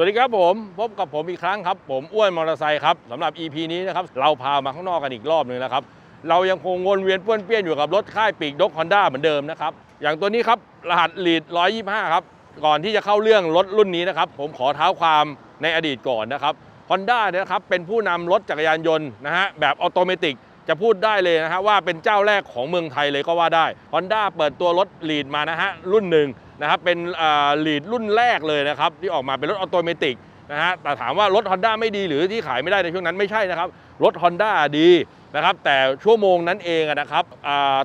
วัสดีครับผมพบกับผมอีกครั้งครับ ผมอ้วนมอเตอร์ไซค์ครับสำหรับ EP นี้นะครับเราพามาข้างนอกกันอีกรอบหนึ่งนะครับ เรายังคงวนเวียนป้วนเปี้ยนอยู่กับรถค่ายปีกดกฮอนด้าเหมือนเดิมนะครับ อย่างตัวนี้ครับรหัสลีด125 ครับ ก่อนที่จะเข้าเรื่องรถรุ่นนี้นะครับ ผมขอเท้าความในอดีตก่อนนะครับฮอนด้าเนี่ยครับเป็นผู้นำรถจักรยานยนต์นะฮะแบบออโตเมติกจะพูดได้เลยนะฮะว่าเป็นเจ้าแรกของเมืองไทยเลยก็ว่าได้ Honda เปิดตัวรถลีดมานะฮะรุ่นหนึ่ง นะครับเป็นลีดรุ่นแรกเลยนะครับที่ออกมาเป็นรถออโตเมติกนะฮะแต่ถามว่ารถ Honda ไม่ดีหรือที่ขายไม่ได้ในช่วงนั้นไม่ใช่นะครับ รถ Honda ดีนะครับแต่ชั่วโมงนั้นเองนะครับ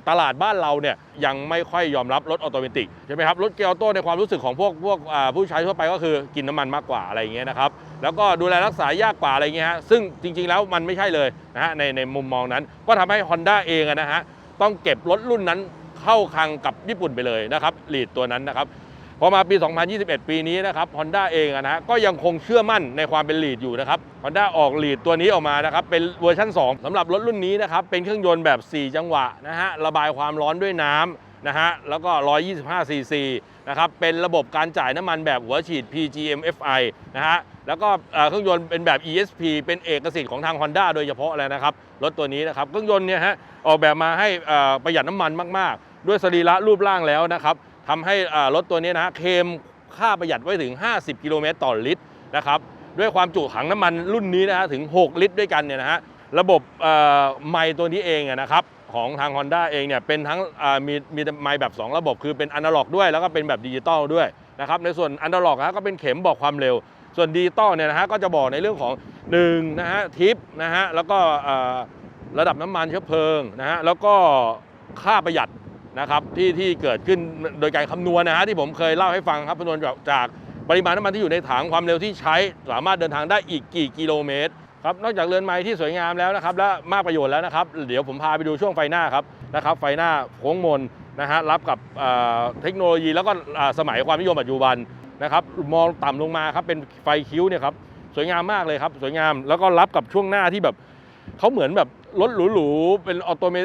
ตลาดบ้านเราเนี่ยยังไม่ค่อยยอมรับรถออโตเมติกใช่ไหมครับรถเกียร์ออโต้ในความรู้สึกของพวกพวกผู้ใช้ทั่วไปก็คือกินน้ำมันมากกว่าอะไรอย่างเงี้ยนะครับแล้วก็ดูแลรักษายากกว่าอะไรอย่างเงี้ยฮะซึ่งจริง ๆ แล้วมันไม่ใช่เลยนะฮะในในมุมมองนั้น ก็ทำให้ Honda เองนะฮะต้องเก็บรถรุ่นนั้น เข้าคลังกับญี่ปุ่นไปเลยนะครับลีดตัวนั้นนะครับพอมาปี 2021 ปีนี้นะครับ Honda เองนะฮะก็ยังคงเชื่อมั่นในความเป็นลีดอยู่นะครับ Honda ออกลีดตัวนี้ออกมานะครับเป็นเวอร์ชัน2สำหรับรถรุ่นนี้นะครับเป็นเครื่องยนต์แบบ 4 จังหวะนะฮะระบายความร้อนด้วยน้ำนะฮะแล้วก็ 125 ซีซีนะครับเป็นระบบการจ่ายน้ำมันแบบหัวฉีด PGM-FI นะฮะแล้วก็เครื่องยนต์เป็นแบบ ESP เป็นเอกสิทธิ์ของทาง Honda โดยเฉพาะเลยนะครับ รถตัวนี้นะครับ เครื่องยนต์เนี่ยฮะออกแบบมาให้ประหยัดน้ำมันมาก ๆ ด้วยสรีระรูปร่างแล้วนะครับทำให้รถตัวนี้นะฮะเคมค่าประหยัดไว้ถึง 50 กิโลเมตรต่อลิตรนะครับด้วยความจุถังน้ำมันรุ่นนี้นะฮะถึง 6 ลิตรด้วยกันเนี่ยนะฮะระบบไมค์ตัวนี้เองนะครับของทาง Honda เองเนี่ยเป็นทั้งมีมีไมค์แบบ 2 ระบบ คือเป็นอนาล็อกด้วย แล้วก็เป็นแบบดิจิตอลด้วยนะครับในส่วนอนาล็อกนะก็เป็นเข็มบอกความเร็ว ส่วนดิจิตอลเนี่ยนะฮะก็จะบอกในเรื่องของ1นะฮะทิปนะฮะแล้วก็ระดับน้ำมันเชื้อเพลิงนะฮะแล้วก็ค่าประหยัด นะครับที่ที่เกิดขึ้นโดยการคำนวณนะฮะที่ผมเคยเล่าให้ฟังครับคำนวณจากจากปริมาณน้ำมันที่อยู่ในถังความเร็วที่ใช้ สามารถเดินทางได้อีกกี่กิโลเมตรครับนอกจากเรือนไม้ที่สวยงามแล้วนะครับและมากประโยชน์แล้วนะครับเดี๋ยวผมพาไปดูช่วงไฟหน้าครับนะครับไฟหน้าโค้งมนนะฮะรับกับเเทคโนโลยีแล้วก็สมัยความนิยมปัจจุบันนะครับมองต่ำลงมาครับเป็นไฟคิ้วเนี่ยครับสวยงามมากเลยครับสวยงามแล้วก็รับกับช่วงหน้าที่แบบ เขาเหมือนแบบรถหรูๆ เป็นออโตเม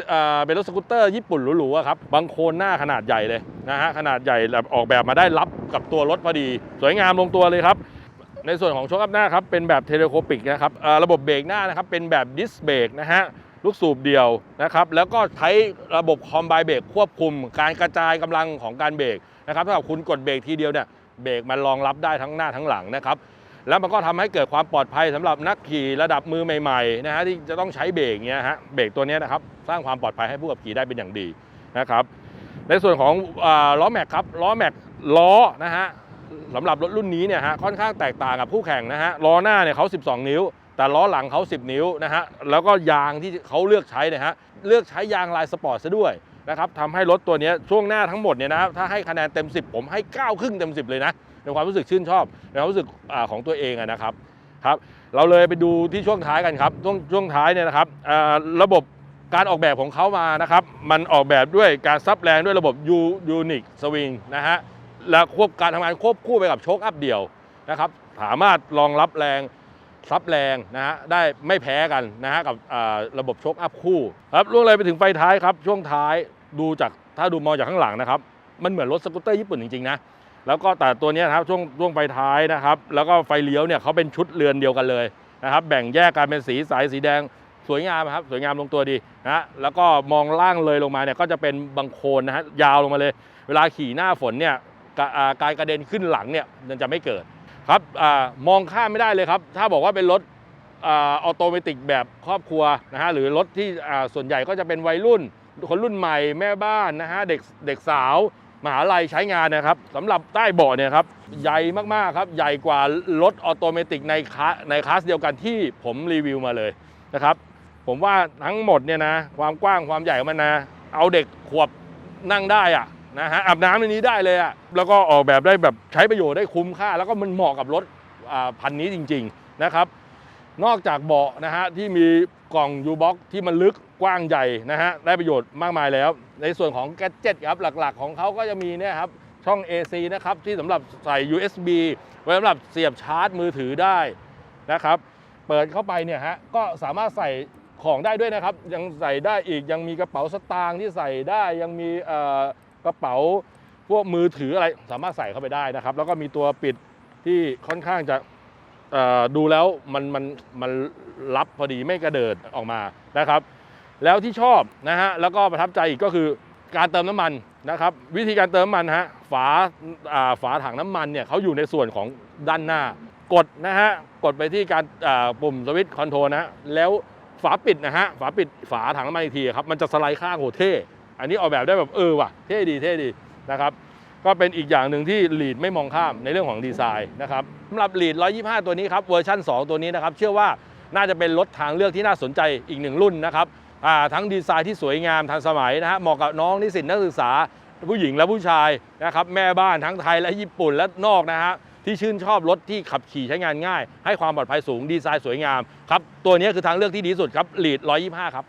เป็นรถสกูตเตอร์ญี่ปุ่นหรูๆอะครับ บางโคนหน้าขนาดใหญ่เลยนะฮะ ขนาดใหญ่แบบออกแบบมาได้รับกับตัวรถพอดี สวยงามลงตัวเลยครับ ในส่วนของโชคอัพหน้าครับ เป็นแบบเทเลโคปิกนะครับระบบเบรกหน้านะครับ เป็นแบบดิสเบรกนะฮะ ลูกสูบเดียวนะครับ แล้วก็ใช้ระบบคอมไบเบรกควบคุม การกระจายกำลังของการเบรกนะครับ ถ้าคุณกดเบรกทีเดียวเนี่ย เบรกมันรองรับได้ทั้งหน้าทั้งหลังนะครับ แล้วมันก็ทำให้เกิดความปลอดภัยสำหรับนักขี่ระดับมือใหม่ๆนะฮะที่จะต้องใช้เบรกเนี้ยฮะเบรกตัวนี้นะครับสร้างความปลอดภัยให้ผู้ขับขี่ได้เป็นอย่างดีนะครับในส่วนของอล้อแม็กครับล้อแม็กล้อนะฮะสำหรับรถรุ่นนี้เนี่ยฮะค่อนข้างแตกต่างกับคู่แข่งนะฮะล้อหน้าเนี่ยเขา 12 นิ้ว แต่ล้อหลังเขา 10 นิ้วนะฮะแล้วก็ยางที่เขาเลือกใช้เนะฮะเลือกใช้ยางลายสปอร์ตซะด้วยนะครับทำให้รถตัวนี้ช่วงหน้าทั้งหมดเนี่ยนะครับถ้าให้คะแนนเต็ม 10 ผมให้9ครึ่งเต็ม 10 เลยนะ ในความรู้สึกชื่นชอบในความรู้สึกอของตัวเองนะครับครับ เราเลยไปดูที่ช่วงท้ายกันครับ ช่วงช่วงท้ายเนี่ยนะครับระบบการออกแบบของเขามานะครับ มันออกแบบด้วยการซับแรงด้วยระบบยูยูนิคสวิงนะฮะและควบการทำงานควบคู่ไปกับโชคอัพเดียวนะครับสามารถรองรับแรงซับแรงนะฮะได้ไม่แพ้กันนะฮะกับระบบโชคอัพคู่ครับล่วงเลยไปถึงไฟท้ายครับ ช่วงท้ายดูจากถ้าดูมองจากข้างหลังนะครับ มันเหมือนรถสกูตเตอร์ญี่ปุ่นจริงๆนะ แล้วก็แต่ตัวนี้นะครับช่วงช่วงไฟท้ายนะครับ แล้วก็ไฟเลี้ยวเนี่ยเขาเป็นชุดเรือนเดียวกันเลยนะครับ แบ่งแยกกันเป็นสีสายสีแดงสวยงามครับสวยงามลงตัวดีนะแล้วก็มองล่างเลยลงมาเนี่ยก็จะเป็นบางโคนนะฮะยาวลงมาเลย เวลาขี่หน้าฝนเนี่ยการกระเด็นขึ้นหลังเนี่ยมันจะไม่เกิดครับอมองข้ามไม่ได้เลยครับ ถ้าบอกว่าเป็นรถออโตเมติกแบบครอบครัวนะฮะหรือรถที่ส่วนใหญ่ก็จะเป็นวัยรุ่นคนรุ่นใหม่แม่บ้านนะฮะเด็กเด็กสาว มหาลัยใช้งานนะครับสำหรับใต้เบาะเนี่ยครับใหญ่มากๆครับใหญ่กว่ารถออโตเมติกในคาสในคลาสเดียวกันที่ผมรีวิวมาเลยนะครับ ผมว่าทั้งหมดเนี่ยนะความกว้างความใหญ่มันนะ เอาเด็กขวบนั่งได้อะนะฮะอาบน้ำในนี้ได้เลยอะแล้วก็ออกแบบได้แบบใช้ประโยชน์ได้คุ้มค่า แล้วก็มันเหมาะกับรถพันนี้จริง ๆนะครับ นอกจากเบาะนะฮะที่มีกล่องยูบ็อกที่มันลึกกว้างใหญ่นะฮะได้ประโยชน์มากมายแล้ว ในส่วนของแกดเจ็ตครับหลักๆ ของเขาก็จะมีเนี่ยครับช่อง AC นะครับที่สำหรับใส่ USB ไว้สำหรับเสียบชาร์จมือถือได้นะครับ เปิดเข้าไปเนี่ยฮะก็สามารถใส่ของได้ด้วยนะครับ ยังใส่ได้อีกยังมีกระเป๋าสตางค์ที่ใส่ได้ยังมีกระเป๋าพวกมือถืออะไรสามารถใส่เข้าไปได้นะครับ แล้วก็มีตัวปิดที่ค่อนข้างจะ ดูแล้วมันมันมันรับพอดีไม่กระเดิดออกมานะครับ แล้วที่ชอบนะฮะแล้วก็ประทับใจอีกก็คือการเติมน้ำมันนะครับ วิธีการเติมน้ำมันฮะฝาฝาถังน้ำมันเนี่ยเขาอยู่ในส่วนของด้านหน้ากดนะฮะกดไปที่การปุ่มสวิตช์คอนโทรลนะฮะแล้วฝาปิดนะฮะฝาปิดฝาถังน้ำมันอีกทีครับมันจะสไลด์ข้างโหเท่ อันนี้ออกแบบได้แบบเออว่ะเท่ดีเท่ดีนะครับ ก็เป็นอีกอย่างหนึ่งที่ลีดไม่มองข้ามในเรื่องของดีไซน์นะครับสำหรับลีด125 ตัวนี้ครับเวอร์ชัน2 ตัวนี้นะครับเชื่อว่าน่าจะเป็นรถทางเลือกที่น่าสนใจอีกหนึ่งรุ่นนะครับทั้งดีไซน์ที่สวยงามทันสมัยนะฮะเหมาะกับน้องนิสิตนักศึกษาผู้หญิงและผู้ชายนะครับแม่บ้านทั้งไทยและญี่ปุ่นและนอกนะฮะที่ชื่นชอบรถที่ขับขี่ใช้งานง่าย ให้ความปลอดภัยสูงดีไซน์สวยงามครับตัวนี้คือทางเลือกที่ดีสุดครับลีด125 ครับ